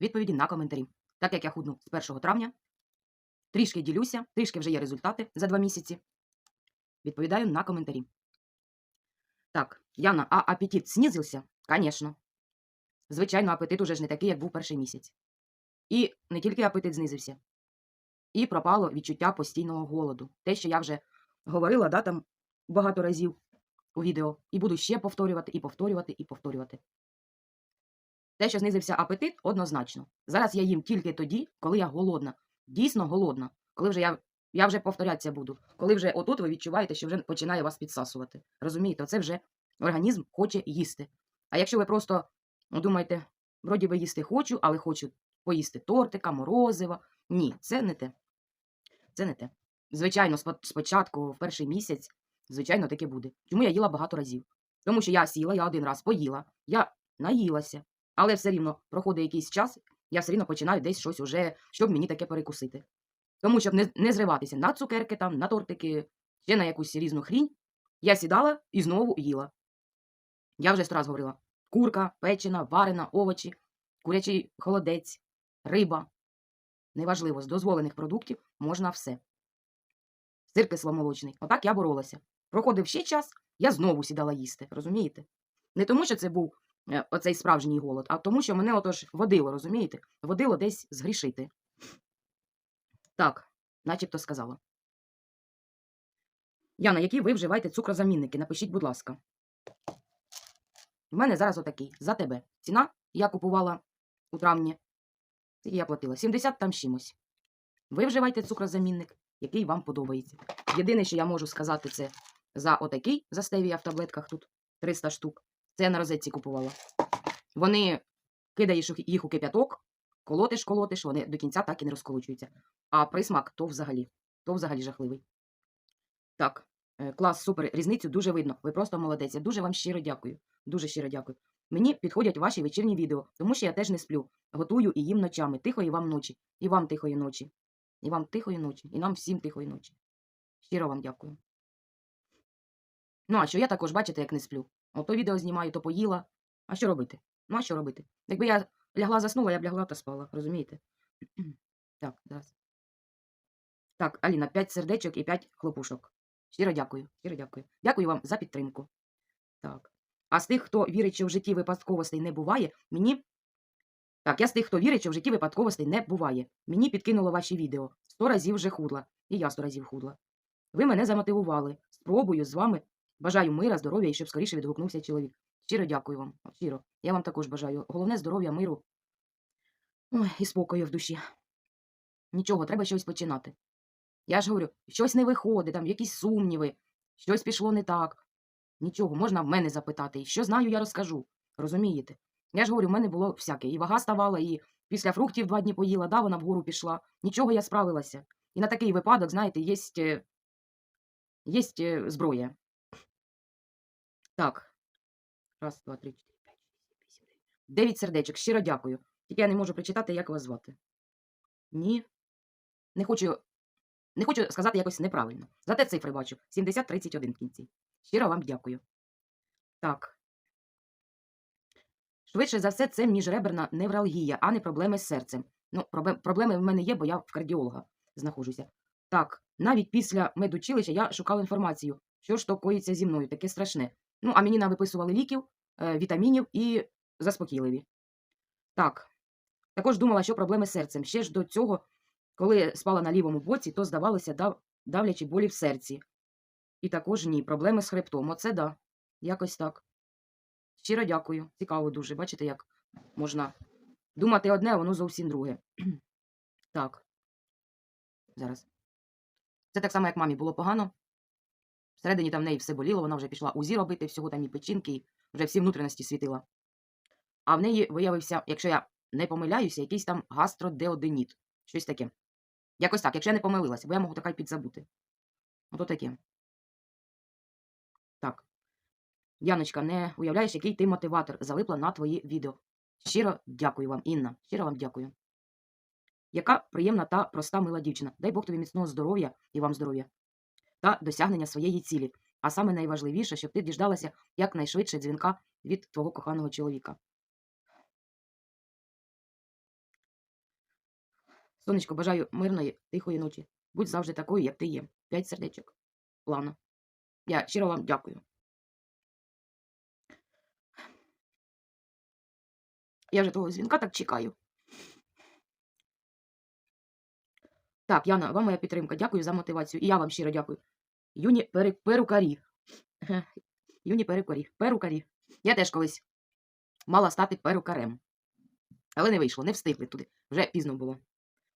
відповіді на коментарі. Так як я худну з 1 травня, трішки ділюся, трішки вже є результати за два місяці. Відповідаю на коментарі. Так, Яна, а апетит снизився? Звісно. Звичайно, апетит уже ж не такий, як був перший місяць. І не тільки апетит знизився, і пропало відчуття постійного голоду. Те, що я вже говорила, да, там багато разів у відео, і буду ще повторювати, і повторювати, і повторювати. Те, що знизився апетит, однозначно. Зараз я їм тільки тоді, коли я голодна. Дійсно голодна. Коли вже я, я вже повторятися буду. Коли вже отут ви відчуваєте, що вже починає вас підсасувати. Розумієте, оце вже організм хоче їсти. А якщо ви просто ну, думаєте, вроді би їсти хочу, але хочу поїсти тортика, морозива. Ні, це не те. Це не те. Звичайно, спочатку, в перший місяць, звичайно, таке буде. Чому я їла багато разів? Тому що я сіла, я один раз поїла, я наїлася, але все рівно проходить якийсь час, я все рівно починаю десь щось уже, щоб мені таке перекусити. Тому щоб не, не зриватися на цукерки, там, на тортики, ще на якусь різну хрінь, я сідала і знову їла. Я вже сто раз говорила: курка, печена, варена, овочі, курячий холодець, риба. Неважливо, з дозволених продуктів можна все. Сир кисломолочний. Отак я боролася. Проходив ще час, я знову сідала їсти, розумієте? Не тому, що це був оцей справжній голод, а тому, що мене отож водило, розумієте? Водило десь згрішити. Так, начебто сказала. Яна, які ви вживаєте цукрозамінники? Напишіть, будь ласка. У мене зараз отакий. За тебе. Ціна я купувала у травні. Скільки я платила? 70 там чимось. Ви вживайте цукрозамінник, який вам подобається. Єдине, що я можу сказати, це за отакий за стевія в таблетках тут 300 штук. Це я на розетці купувала. Вони кидаєш їх- у кип'яток, колотиш, колотиш, вони до кінця так і не розколочуються. А присмак то взагалі, то взагалі жахливий. Так, е, клас, супер. Різницю дуже видно. Ви просто молодець. Я дуже вам щиро дякую. Дуже щиро дякую. Мені підходять ваші вечірні відео, тому що я теж не сплю. Готую і їм ночами. Тихої вам ночі. І вам тихої ночі. І вам тихої ночі. І нам всім тихої ночі. Щиро вам дякую. Ну, а що я також, бачите, як не сплю. Ото відео знімаю, то поїла. А що робити? Ну, а що робити? Якби я лягла заснула, я б лягла та спала, розумієте? так, зараз. Так, Аліна, 5 сердечок і 5 хлопушок. Щиро дякую, щиро дякую. Дякую вам за підтримку. Так. А з тих, хто вірить, що в житті випадковостей не буває, мені. Так, я з тих, хто вірить, що в житті випадковостей не буває. Мені підкинуло ваші відео. Сто разів вже худла. І я сто разів худла. Ви мене замотивували. Спробую з вами. Бажаю мира, здоров'я і щоб скоріше відгукнувся чоловік. Щиро дякую вам. Щиро. Я вам також бажаю. Головне здоров'я, миру. Ой, і спокою в душі. Нічого, треба щось починати. Я ж говорю, щось не виходить, там якісь сумніви, щось пішло не так. Нічого, можна в мене запитати. І що знаю, я розкажу. Розумієте? Я ж говорю, в мене було всяке. І вага ставала, і після фруктів два дні поїла, да, вона вгору пішла. Нічого я справилася. І на такий випадок, знаєте, є, є зброя. Так. Раз, два, три, чотири, п'ять, шість, сім, вісім, дев'ять. Дев'ять сердечок. Щиро дякую. Тільки я не можу прочитати, як вас звати. Ні. Не хочу, не хочу сказати якось неправильно. Зате цифри бачу. 70-31 в кінці. Щиро вам дякую. Так. Швидше за все, це міжреберна невралгія, а не проблеми з серцем. Ну, проблеми в мене є, бо я в кардіолога знаходжуся. Так, навіть після медучилища я шукала інформацію, що ж то коїться зі мною, таке страшне. Ну, а мені навиписували ліків, е, вітамінів і заспокійливі. Так. Також думала, що проблеми з серцем. Ще ж до цього, коли спала на лівому боці, то здавалося дав, давлячі болі в серці. І також ні, проблеми з хребтом. Оце да. Якось так. Щиро дякую. Цікаво дуже. Бачите, як можна думати одне, а воно зовсім друге. так. Зараз. Це так само, як мамі було погано. Всередині там в неї все боліло, вона вже пішла УЗІ робити, всього там і печінки, і вже всі внутрішності світила. А в неї виявився, якщо я не помиляюся, якийсь там гастродеоденіт. Щось таке. Якось так, якщо я не помилилася, бо я можу така й підзабути. Ото таке. Так. Яночка, не уявляєш, який ти мотиватор залипла на твої відео. Щиро дякую вам, Інна. Щиро вам дякую. Яка приємна та проста мила дівчина. Дай Бог тобі міцного здоров'я і вам здоров'я. Та досягнення своєї цілі. А саме найважливіше, щоб ти діждалася якнайшвидше дзвінка від твого коханого чоловіка. Сонечко, бажаю мирної, тихої ночі. Будь завжди такою, як ти є. П'ять сердечок. Лана. Я щиро вам дякую. Я вже того дзвінка так чекаю. Так, Яна, вам моя підтримка. Дякую за мотивацію. І я вам щиро дякую. Юні пери... перукарі. Юні перукарі. Перукарі. Я теж колись мала стати перукарем. Але не вийшло, не встигли туди. Вже пізно було.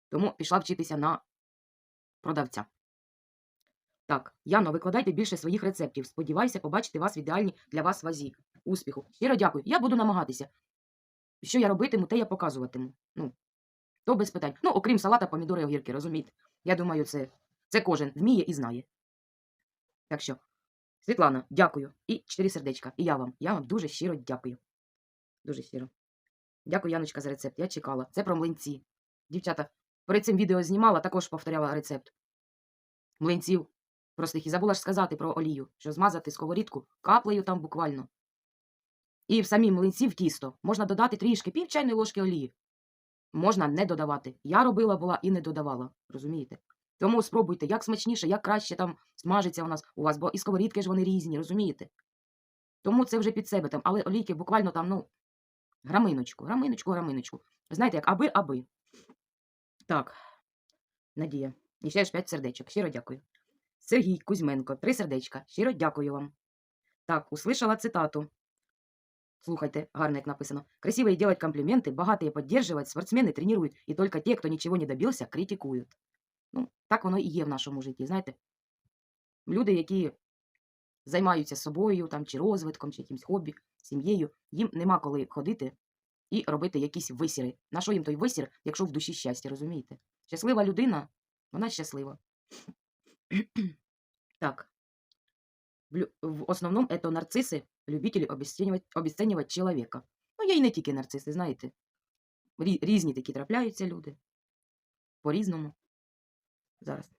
Тому пішла вчитися на продавця. Так, Яно, викладайте більше своїх рецептів. Сподіваюся побачити вас в ідеальній для вас вазі. Успіху. Щиро дякую. Я буду намагатися. Що я робитиму, те я показуватиму. Ну, то без питань. Ну, окрім салата, помідори, огірки, розумієте? Я думаю, це, це кожен вміє і знає. Так що, Світлана, дякую. І чотири сердечка. І я вам. Я вам дуже щиро дякую. Дуже щиро. Дякую, Яночка, за рецепт. Я чекала. Це про млинці. Дівчата, перед цим відео знімала, також повторяла рецепт. Млинців простих. І забула ж сказати про олію, що змазати сковорідку каплею там буквально. І в самі млинці в тісто можна додати трішки пів чайної ложки олії. Можна не додавати. Я робила була і не додавала. Розумієте? Тому спробуйте, як смачніше, як краще там смажиться у нас у вас, бо і сковорідки ж вони різні, розумієте? Тому це вже під себе там, але олійки буквально там, ну, граминочку, граминочку, граминочку. Знаєте, як аби-аби. Так, Надія. І ще ж п'ять сердечок. Щиро дякую. Сергій Кузьменко, три сердечка. Щиро дякую вам. Так, услышала цитату. Слухайте, гарно як написано. Красивые делать комплименты, богатые поддерживать, спортсмены тренируют, и только те, кто ничего не добился, критикують. Ну, так воно і є в нашому житті, знаєте. Люди, які займаються собою, там, чи розвитком, чи якимсь хобі, сім'єю, їм нема коли ходити і робити якісь висіри. На що їм той висір, якщо в душі щастя, розумієте? Щаслива людина, вона щаслива. так. В, основному это нарциси, любителі обесцінювати, обесцінювати чоловіка. Ну, є і не тільки нарциси, знаєте. Різні такі трапляються люди. По-різному. Зараз.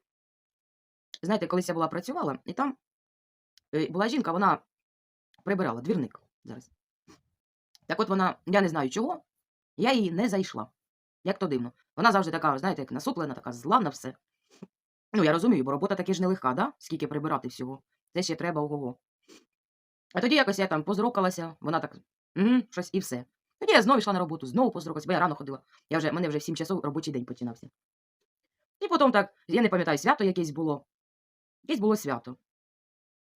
Знаєте, колись я була працювала, і там е, була жінка, вона прибирала, двірник зараз. Так от вона, я не знаю чого, я її не зайшла. Як то дивно. Вона завжди така, знаєте, як насуплена, така зла на все. Ну, я розумію, бо робота таки ж нелегка, да? Скільки прибирати всього. Це ще треба ого-го. А тоді якось я там позрокалася, вона так, угу, щось і все. Тоді я знову йшла на роботу, знову позрокалася, бо я рано ходила. Я вже, мене вже в 7 часов робочий день починався. І потім так, я не пам'ятаю, свято якесь було. Якесь було свято.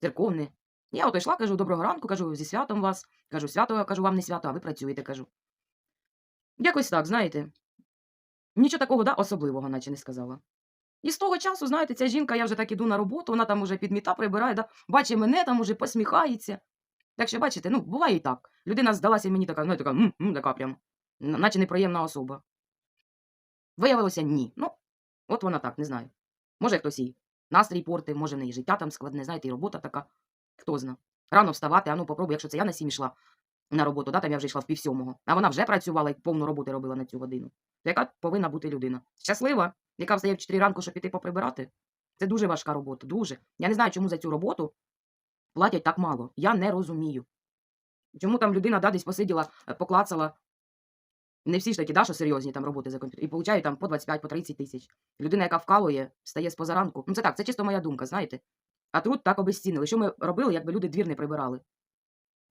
Церковне. Я ото йшла, кажу, доброго ранку, кажу, зі святом вас. Кажу, свято, кажу, вам не свято, а ви працюєте, кажу. Якось так, знаєте. Нічого такого, да, особливого, наче не сказала. І з того часу, знаєте, ця жінка, я вже так іду на роботу, вона там уже підміта прибирає, да, бачить мене, там уже посміхається. Так що, бачите, ну, буває і так. Людина здалася мені така, ну, така, така прям, наче неприємна особа. Виявилося, ні. Ну, от вона так, не знаю. Може, хтось і настрій порти, може, в неї життя там складне, знаєте, і робота така. Хто зна. Рано вставати, а ну попробуй, якщо це я на сім йшла на роботу, да, там я вже йшла в пів сьомого, а вона вже працювала і повну роботу робила на цю годину. То яка повинна бути людина? Щаслива, яка встає в 4 ранку, щоб піти поприбирати? Це дуже важка робота, дуже. Я не знаю, чому за цю роботу платять так мало. Я не розумію. Чому там людина да, десь посиділа, е, поклацала. Не всі ж такі, да, що серйозні там роботи за комп'ютер. І получають там по 25, по 30 тисяч. Людина, яка вкалує, встає з позаранку. Ну це так, це чисто моя думка, знаєте. А труд так обезцінили. Що ми робили, якби люди двір не прибирали?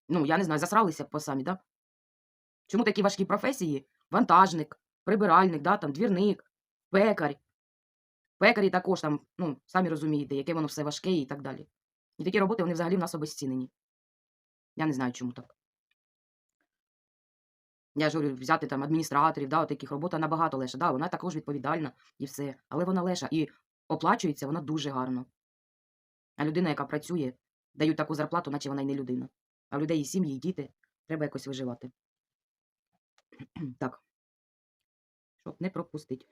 Ну, я не знаю, засралися б по самі, да? Чому такі важкі професії? Вантажник, прибиральник, да, там, двірник, пекар. Пекарі також там, ну, самі розумієте, яке воно все важке і так далі. І такі роботи, вони взагалі в нас обезцінені. Я не знаю, чому так. Я ж говорю, взяти там адміністраторів, да, от таких робота набагато легша. Да, вона також відповідальна і все. Але вона леша і оплачується вона дуже гарно. А людина, яка працює, дають таку зарплату, наче вона й не людина. А в людей і сім'ї, і діти. Треба якось виживати. так. Щоб не пропустити.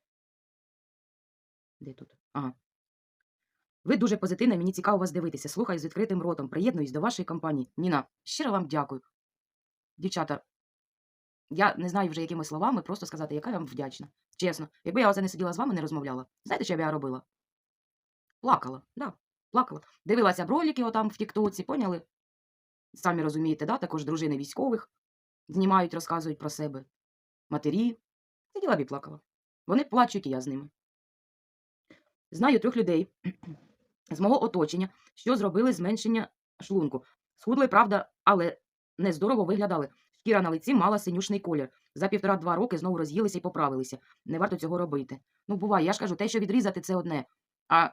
Де тут? Ага. Ви дуже позитивна, мені цікаво вас дивитися. Слухаю з відкритим ротом. Приєднуюсь до вашої компанії. Ніна, щиро вам дякую. Дівчата, я не знаю вже якими словами просто сказати, яка я вам вдячна. Чесно, якби я оце не сиділа з вами, не розмовляла. Знаєте, що б я робила? Плакала, да, плакала. Дивилася броліки отам в Тіктоці, поняли? Самі розумієте, да? також дружини військових знімають, розказують про себе. Матері. Сиділа б і плакала. Вони плачуть, і я з ними. Знаю трьох людей з мого оточення, що зробили зменшення шлунку. Схудли, правда, але нездорово виглядали. Шкіра на лиці мала синюшний колір. За півтора-два роки знову роз'їлися і поправилися. Не варто цього робити. Ну, буває, я ж кажу, те, що відрізати, це одне. А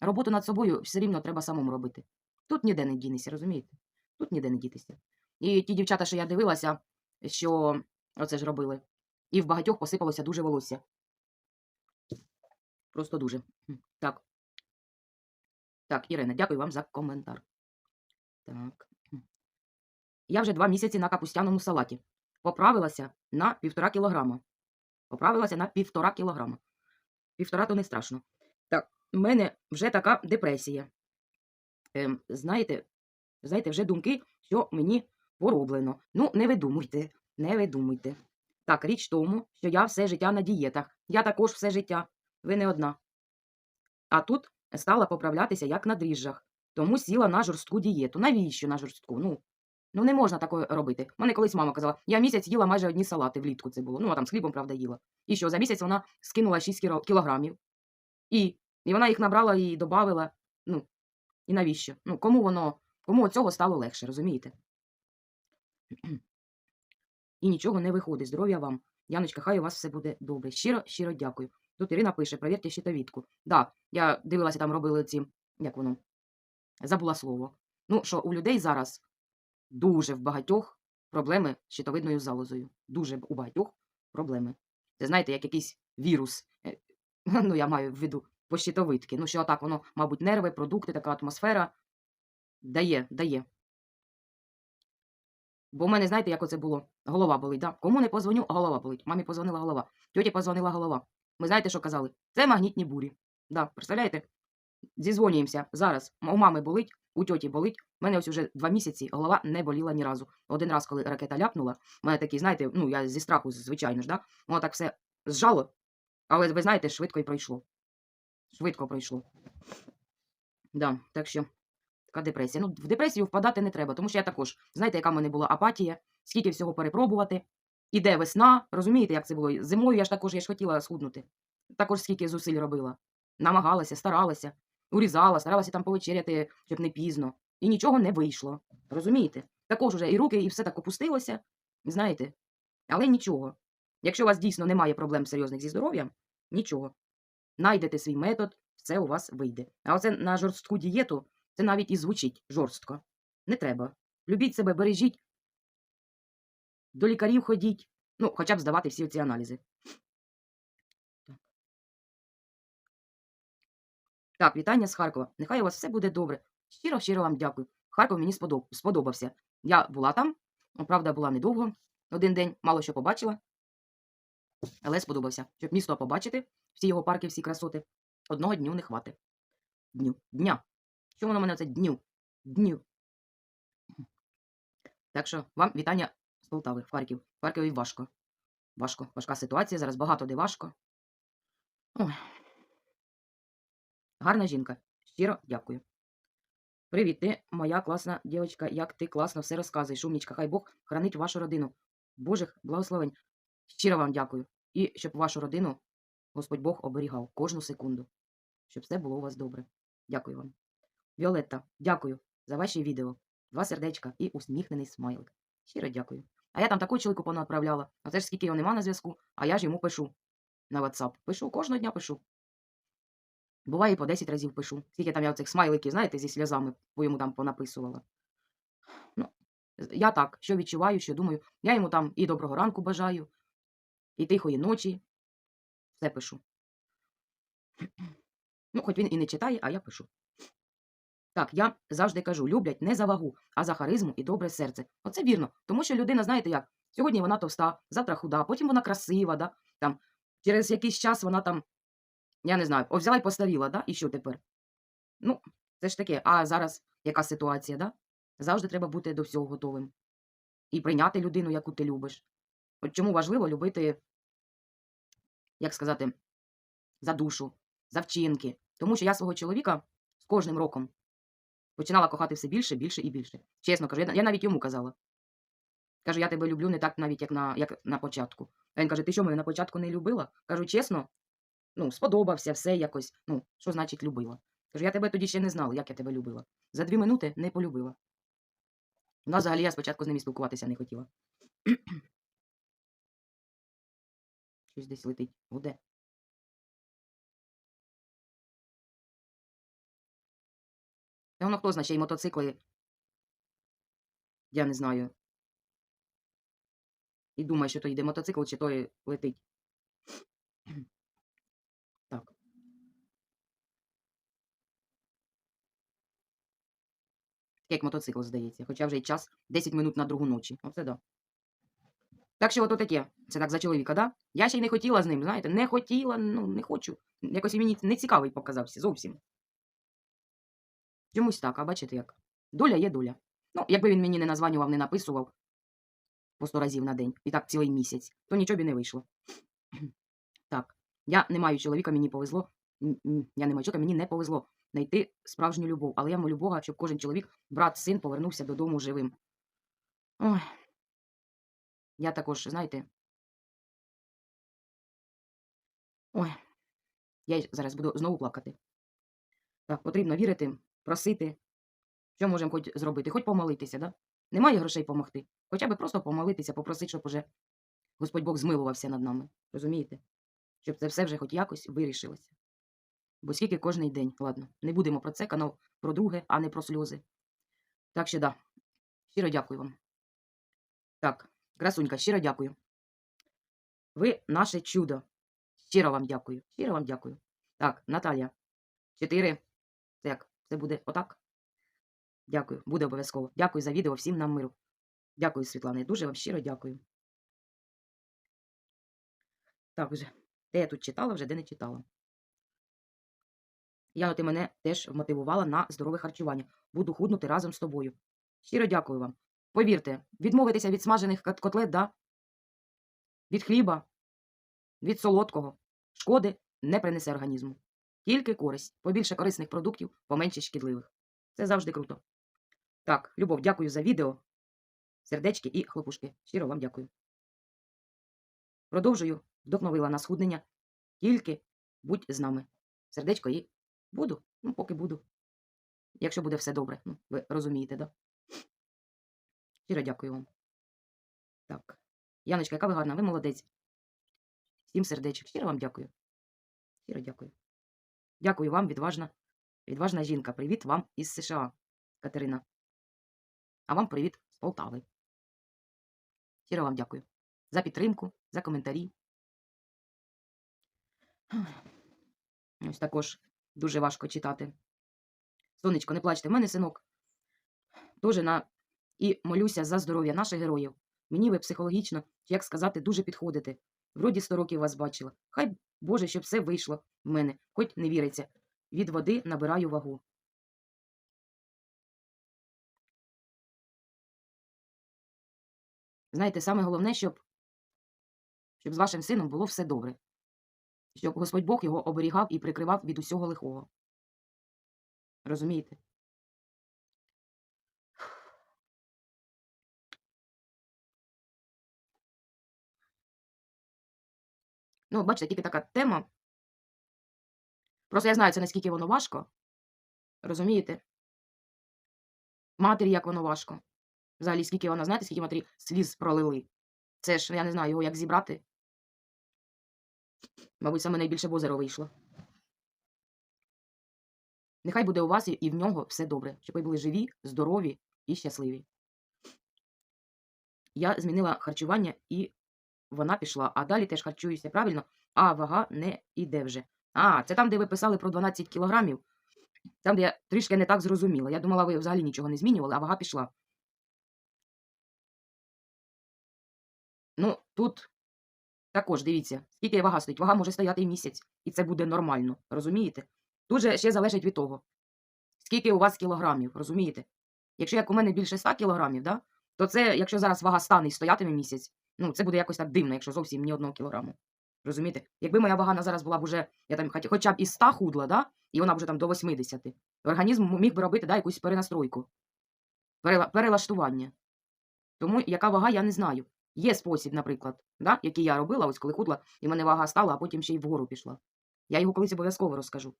роботу над собою все рівно треба самому робити. Тут ніде не дінешся, розумієте? Тут ніде не дітися. І ті дівчата, що я дивилася, що оце ж робили, і в багатьох посипалося дуже волосся. Просто дуже. Так. Так, Ірина, дякую вам за коментар. Так. Я вже два місяці на капустяному салаті. Поправилася на півтора кілограма. Поправилася на півтора кілограма. Півтора то не страшно. Так, в мене вже така депресія. Ем, знаєте, знаєте, вже думки, що мені пороблено. Ну, не видумуйте, не видумуйте. Так, річ тому, що я все життя на дієтах. Я також все життя. Ви не одна. А тут стала поправлятися як на дріжджах. Тому сіла на жорстку дієту. Навіщо на жорстку? Ну, ну не можна такое робити. Мене колись мама казала, я місяць їла майже одні салати влітку це було. Ну, а там з хлібом, правда, їла. І що, за місяць вона скинула 6 кілограмів. І, і вона їх набрала і додавила. Ну, і навіщо? Ну, кому воно, кому цього стало легше, розумієте? І нічого не виходить. Здоров'я вам. Яночка, хай у вас все буде добре. Щиро, щиро дякую. Тут Ірина пише, провірте щитовідку. Да, я дивилася, там робили ці, як воно, забула слово. Ну, що у людей зараз дуже в багатьох проблеми з щитовидною залозою. Дуже у багатьох проблеми. Це знаєте, як якийсь вірус. Е, Ну, я маю в виду по щитовидки. Ну, що так, воно, мабуть, нерви, продукти, така атмосфера дає, дає. Бо в мене, знаєте, як оце було? Голова болить, да? Кому не позвоню, голова болить. Мамі позвонила голова. Тьоті позвонила голова. Ми знаєте, що казали? Це магнітні бурі. Да, представляєте? Зізвонюємося зараз. У мами болить, у тьоті болить. У мене ось уже два місяці голова не боліла ні разу. Один раз, коли ракета ляпнула, у мене такий, знаєте, ну я зі страху, звичайно ж, да? воно так все зжало, але ви знаєте, швидко і пройшло. Швидко пройшло. Да, так що така депресія. Ну, в депресію впадати не треба, тому що я також, знаєте, яка в мене була апатія, скільки всього перепробувати. Іде весна, розумієте, як це було? Зимою я ж також я ж хотіла схуднути. Також скільки зусиль робила. Намагалася, старалася, урізала, старалася там повечеряти, щоб не пізно. І нічого не вийшло. Розумієте? Також уже і руки, і все так опустилося, знаєте. Але нічого. Якщо у вас дійсно немає проблем серйозних зі здоров'ям, нічого. Найдете свій метод, все у вас вийде. А оце на жорстку дієту це навіть і звучить жорстко. Не треба. Любіть себе, бережіть. До лікарів ходіть. Ну, хоча б здавати всі ці аналізи. Так, вітання з Харкова. Нехай у вас все буде добре. Щиро, щиро вам дякую. Харків мені сподобався. Я була там, правда, була недовго. Один день мало що побачила, але сподобався. Щоб місто побачити, всі його парки, всі красоти. Одного дню не хватить. Дню. Дня. Що воно мене це дню? Дню. Так що вам вітання з Полтави, в Харків. В Харкові важко. Важко. Важка ситуація. Зараз багато де важко. Ой. Гарна жінка. Щиро дякую. Привіт, ти моя класна дівчинка. Як ти класно все розказуєш. Умнічка, хай Бог хранить вашу родину. Божих благословень. Щиро вам дякую. І щоб вашу родину Господь Бог оберігав кожну секунду. Щоб все було у вас добре. Дякую вам. Віолетта, дякую за ваші відео. Два сердечка і усміхнений смайлик. Щиро дякую. А я там таку чоловіку понаправляла. А це ж скільки його нема на зв'язку, а я ж йому пишу на WhatsApp. Пишу, кожного дня пишу. Буває, по 10 разів пишу. Скільки там я оцих смайликів, знаєте, зі сльозами по йому там понаписувала. Ну, я так, що відчуваю, що думаю. Я йому там і доброго ранку бажаю, і тихої ночі. Все пишу. Ну, хоч він і не читає, а я пишу. Так, я завжди кажу, люблять не за вагу, а за харизму і добре серце. Оце вірно. Тому що людина, знаєте як, сьогодні вона товста, завтра худа, потім вона красива, да? там, через якийсь час вона там, я не знаю, о, взяла і постаріла, да? і що тепер? Ну, це ж таке, а зараз яка ситуація, да? Завжди треба бути до всього готовим. І прийняти людину, яку ти любиш. От чому важливо любити, як сказати, за душу, за вчинки. Тому що я свого чоловіка з кожним роком починала кохати все більше, більше і більше. Чесно кажу, я, навіть йому казала. Кажу, я тебе люблю не так навіть, як на, як на початку. А він каже, ти що мене на початку не любила? Кажу, чесно, ну, сподобався, все якось. Ну, що значить любила? Кажу, я тебе тоді ще не знала, як я тебе любила. За дві минути не полюбила. У взагалі я спочатку з ним і спілкуватися не хотіла. Щось десь летить. Гуде. Та воно хто знає, ще мотоцикли. Я не знаю. І думає, що то йде мотоцикл, чи то летить. Так. Як мотоцикл, здається. Хоча вже й час 10 минут на другу ночі. Оце да. Так що ото таке. Це так за чоловіка, да? Я ще й не хотіла з ним, знаєте, не хотіла, ну, не хочу. Якось мені не цікавий показався зовсім. Чомусь так, а бачите як. Доля є доля. Ну, якби він мені не названював, не написував по сто разів на день, і так цілий місяць, то нічого б і не вийшло. Так, я не маю чоловіка, мені повезло. Я не маю чоловіка, мені не повезло знайти справжню любов. Але я молю Бога, щоб кожен чоловік, брат, син повернувся додому живим. Ой. Я також, знаєте. Ой, я зараз буду знову плакати. Так, потрібно вірити, просити. Що можемо хоч зробити? Хоч помолитися, да? Немає грошей помогти. Хоча б просто помолитися, попросити, щоб уже Господь Бог змилувався над нами. Розумієте? Щоб це все вже хоч якось вирішилося. Бо скільки кожний день, ладно, не будемо про це, канал про друге, а не про сльози. Так що да. Щиро дякую вам. Так, красунька, щиро дякую. Ви наше чудо. Щиро вам дякую. Щиро вам дякую. Так, Наталія. Чотири. Це як? Це буде отак? Дякую, буде обов'язково. Дякую за відео, всім нам миру. Дякую, Світлана. Я дуже вам щиро дякую. Так, вже. Де я тут читала, вже де не читала. Яно, ти мене теж вмотивувала на здорове харчування. Буду худнути разом з тобою. Щиро дякую вам. Повірте, відмовитися від смажених котлет, да? від хліба, від солодкого, шкоди не принесе організму. Тільки користь. Побільше корисних продуктів, поменше шкідливих. Це завжди круто. Так, Любов, дякую за відео. Сердечки і хлопушки. Щиро вам дякую. Продовжую. Вдохновила на схуднення. Тільки будь з нами. Сердечко і буду. Ну, поки буду. Якщо буде все добре. Ну, ви розумієте, да? Щиро дякую вам. Так. Яночка, яка ви гарна, ви молодець. Всім сердечок. Щиро вам дякую. Щиро дякую. Дякую вам, відважна, відважна жінка. Привіт вам із США, Катерина. А вам привіт з Полтави. Щиро вам дякую за підтримку, за коментарі. Ось також дуже важко читати. Сонечко, не плачте, в мене синок. Дуже на і молюся за здоров'я наших героїв. Мені ви психологічно, як сказати, дуже підходите. Вроді сто років вас бачила. Хай Боже, щоб все вийшло в мене, хоч не віриться. Від води набираю вагу. Знаєте, саме головне, щоб, щоб з вашим сином було все добре. Щоб Господь Бог його оберігав і прикривав від усього лихого. Розумієте? Ну, бачите, тільки така тема. Просто я знаю, це наскільки воно важко. Розумієте? Матері, як воно важко. Взагалі, скільки вона, знаєте, скільки матері сліз пролили. Це ж, я не знаю, його як зібрати. Мабуть, саме найбільше бозеро вийшло. Нехай буде у вас і- в нього все добре, щоб ви були живі, здорові і щасливі. Я змінила харчування і вона пішла, а далі теж харчуюся правильно, а вага не іде вже. А, це там, де ви писали про 12 кілограмів. Там, де я трішки не так зрозуміла. Я думала, ви взагалі нічого не змінювали, а вага пішла. Ну, тут також дивіться, скільки вага стоїть. Вага може стояти місяць, і це буде нормально. Розумієте? Тут же ще залежить від того, скільки у вас кілограмів, розумієте? Якщо як у мене більше 100 кілограмів, да, то це, якщо зараз вага стане і стоятиме місяць, ну це буде якось так дивно, якщо зовсім ні одного кілограму. Розумієте? Якби моя вага зараз була б уже, я там хоча б із 100 худла, да, і вона б вже там до 80, організм міг би робити да, якусь перенастройку, перелаштування. Тому яка вага, я не знаю. Є спосіб, наприклад, да, який я робила, ось коли худла, і мене вага стала, а потім ще й вгору пішла. Я його колись обов'язково розкажу.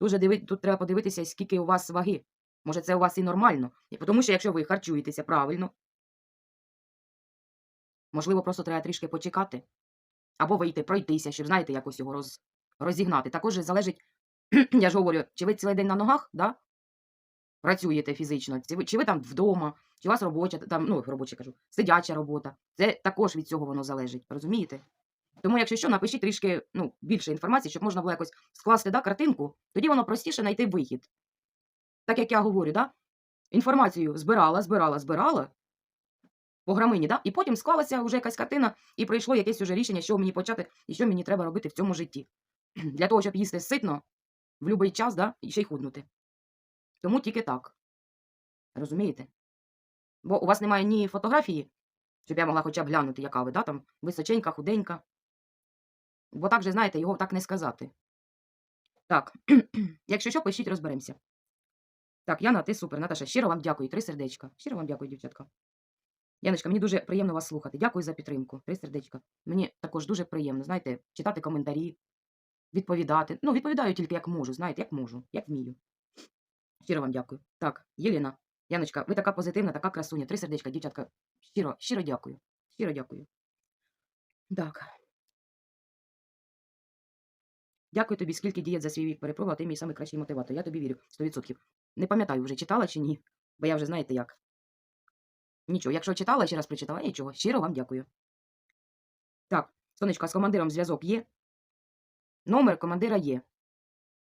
Дуже диви... Тут треба подивитися, скільки у вас ваги. Може, це у вас і нормально. І Тому що якщо ви харчуєтеся правильно, можливо, просто треба трішки почекати. Або вийти, пройтися, щоб, знаєте, якось його роз... розігнати. Також залежить, я ж говорю, чи ви цілий день на ногах, да? Працюєте фізично, чи ви, там вдома, чи у вас робоча, там, ну, робоча кажу, сидяча робота. Це також від цього воно залежить, розумієте? Тому, якщо що, напишіть трішки ну, більше інформації, щоб можна було якось скласти да, картинку, тоді воно простіше знайти вихід. Так як я говорю, да? інформацію збирала, збирала, збирала по грамині, да? і потім склалася вже якась картина, і прийшло якесь уже рішення, що мені почати і що мені треба робити в цьому житті. Для того, щоб їсти ситно в будь-який час, да? і ще й худнути. Тому тільки так. Розумієте? Бо у вас немає ні фотографії, щоб я могла хоча б глянути, яка ви, да? там височенька, худенька. Бо так же, знаєте, його так не сказати. Так, якщо що, пишіть, розберемося. Так, Яна, ти супер, Наташа, щиро вам дякую. Три сердечка. Щиро вам дякую, дівчатка. Яночка, мені дуже приємно вас слухати. Дякую за підтримку. Три сердечка. Мені також дуже приємно, знаєте, читати коментарі, відповідати. Ну, відповідаю тільки як можу, знаєте, як можу, як вмію. Щиро вам дякую. Так, Єліна, Яночка, ви така позитивна, така красуня. Три сердечка, дівчатка. Щиро, щиро дякую. Щиро дякую. Так. Дякую тобі, скільки дієт за свій вік перепробувала, ти мій найкращий мотиватор. Я тобі вірю 100%. Не пам'ятаю, вже читала чи ні, бо я вже знаєте як. Нічого, якщо читала, ще раз прочитала, нічого. Щиро вам дякую. Так, сонечко, а з командиром зв'язок є? Номер командира є.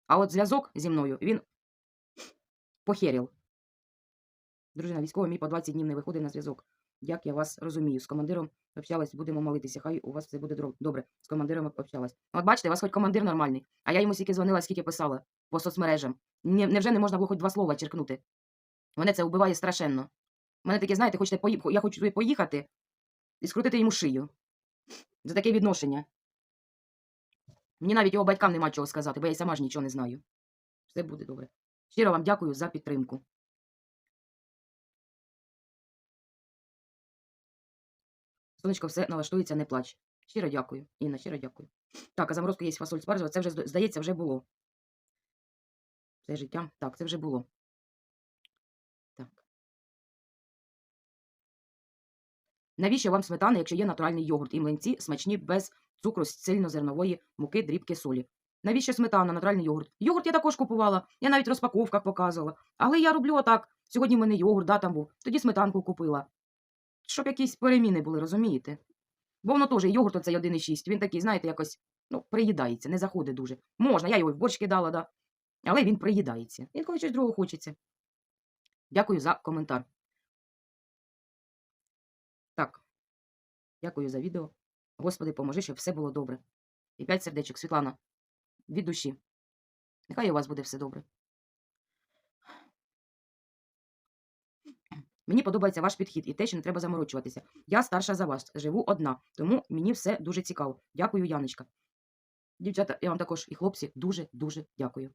А от зв'язок зі мною він похерів. Дружина військова мій по 20 днів не виходить на зв'язок. Як я вас розумію, з командиром общалась, будемо молитися. Хай у вас все буде добре. З командиром общалась. От бачите, у вас хоч командир нормальний, а я йому стільки дзвонила, скільки писала по соцмережам. Не, невже не можна було хоч два слова черкнути? Мене це вбиває страшенно. Мене таке, знаєте, хочете я хочу туди поїхати і скрутити йому шию. За таке відношення. Мені навіть його батькам нема чого сказати, бо я й сама ж нічого не знаю. Все буде добре. Щиро вам дякую за підтримку. Сонечко, все налаштується, не плач. Щиро дякую. Інна, щиро дякую. Так, а заморозку є фасоль спаржева. Це вже, здається, вже було. Це життя. Так, це вже було. Так. Навіщо вам сметана, якщо є натуральний йогурт і млинці смачні без цукру з цільнозернової муки, дрібки солі? Навіщо сметана, натуральний йогурт? Йогурт я також купувала, я навіть в розпаковках показувала. Але я роблю отак. Сьогодні в мене йогурт, да, там був. Тоді сметанку купила. Щоб якісь переміни були, розумієте? Бо воно теж йогурт оцей 1,6. Він такий, знаєте, якось ну, приїдається, не заходить дуже. Можна, я його в борщ кидала, да. Але він приїдається. Інколи щось другого хочеться. Дякую за коментар. Так. Дякую за відео. Господи, поможи, щоб все було добре. І п'ять сердечок, Світлана. Від душі. Нехай у вас буде все добре. Мені подобається ваш підхід і те, що не треба заморочуватися. Я старша за вас, живу одна, тому мені все дуже цікаво. Дякую, Яночка. Дівчата, я вам також і хлопці дуже-дуже дякую.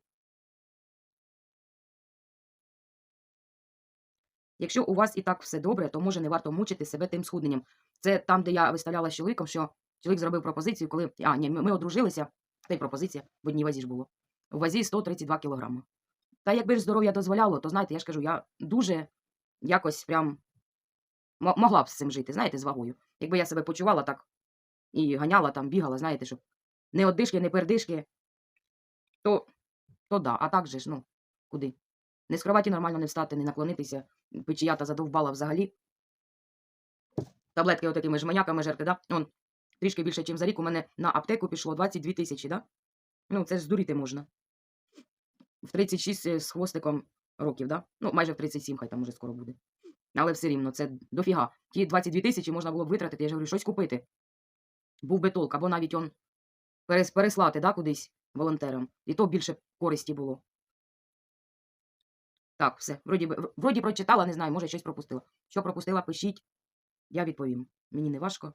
Якщо у вас і так все добре, то може не варто мучити себе тим схудненням. Це там, де я виставляла з чоловіком, що чоловік зробив пропозицію, коли. А, ні, ми, одружилися, та й пропозиція в одній вазі ж було. У вазі 132 кілограми. Та якби ж здоров'я дозволяло, то знаєте, я ж кажу, я дуже якось прям могла б з цим жити, знаєте, з вагою. Якби я себе почувала так і ганяла там, бігала, знаєте, щоб не одишки, не пердишки, то, то да. А так же ж, ну, куди? Не з кроваті нормально не встати, не наклонитися, печія та задовбала взагалі. Таблетки отакими жманяками жерти, да? Он, трішки більше, ніж за рік, у мене на аптеку пішло 22 тисячі, да? Ну, це ж здуріти можна. В 36 з хвостиком років, да? Ну, майже в 37, хай там уже скоро буде. Але все рівно, це дофіга. Ті 22 тисячі можна було б витратити, я ж говорю, щось купити. Був би толк, або навіть он переслати, да, кудись волонтерам. І то більше користі було. Так, все. Вроді, вроді прочитала, не знаю, може щось пропустила. Що пропустила, пишіть. Я відповім. Мені не важко.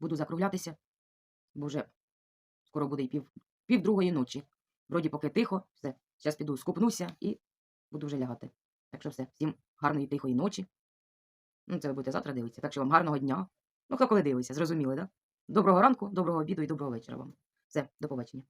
Буду закруглятися, бо вже скоро буде і пів, пів другої ночі. Вроді поки тихо, все. Зараз піду скупнуся і буду вже лягати. Так що все. Всім гарної тихої ночі. Ну, це ви будете завтра дивитися. Так що вам гарного дня. Ну, хто коли дивиться, зрозуміли, да? Доброго ранку, доброго обіду і доброго вечора вам. Все, до побачення.